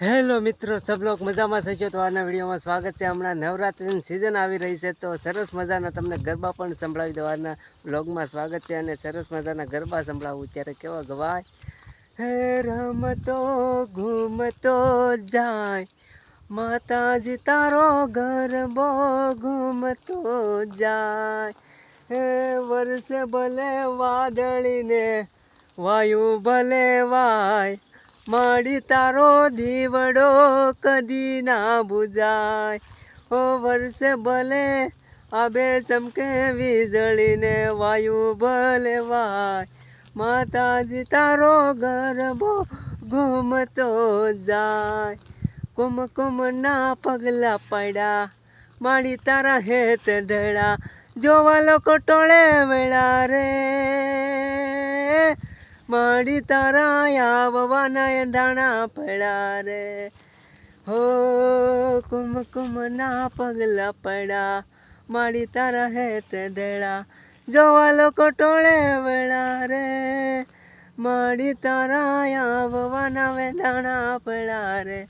Hello મિત્રો, સબલોક મજામાં થશો તો આના વિડીયોમાં સ્વાગત છે. હમણાં નવરાત્રિની સિઝન આવી રહી છે, તો સરસ મજાના તમને ગરબા પણ સંભળાવી દેવાના બ્લોગમાં સ્વાગત છે અને સરસ મજાના ગરબા સંભળાવું. ત્યારે કેવા ગવાય? હે રમતો ઘૂમતો જાય, માતાજી તારો ગરબો ઘૂમતો જાય. હે વર્ષે ભલે વાદળીને, વાયુ ભલે વાય માડી તારો દીવડો કદી ના બુજાય. ઓ વર્ષે ભલે આબે ચમકે વીજળીને વાયુ ભલે વાય. માતાજી તારો ગરબો ઘૂમતો જાય. કુમ કુમ ના પગલા પડ્યા. માડી તારા હેત ઢળા જોવા લોકો ટોળે વેળા રે. માડી તારા આવવાના ડાણા પડ્યા રે. હો કુમ કુમ ના પગલા પડ્યા. માડી તારા હેત દેડા જોવા લોકો ટોળે વેળા રે. માડી તારા આવવાના વેડાણા પડ્યા રે.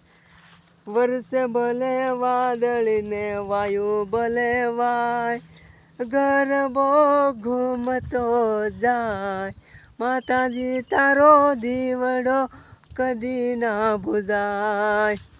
વર્ષે ભલે વાદળીને વાયુ ભલે વાય. ગરબો ઘૂમતો જાય. માતાજી તારો દીવડો કદી ના ભૂજાય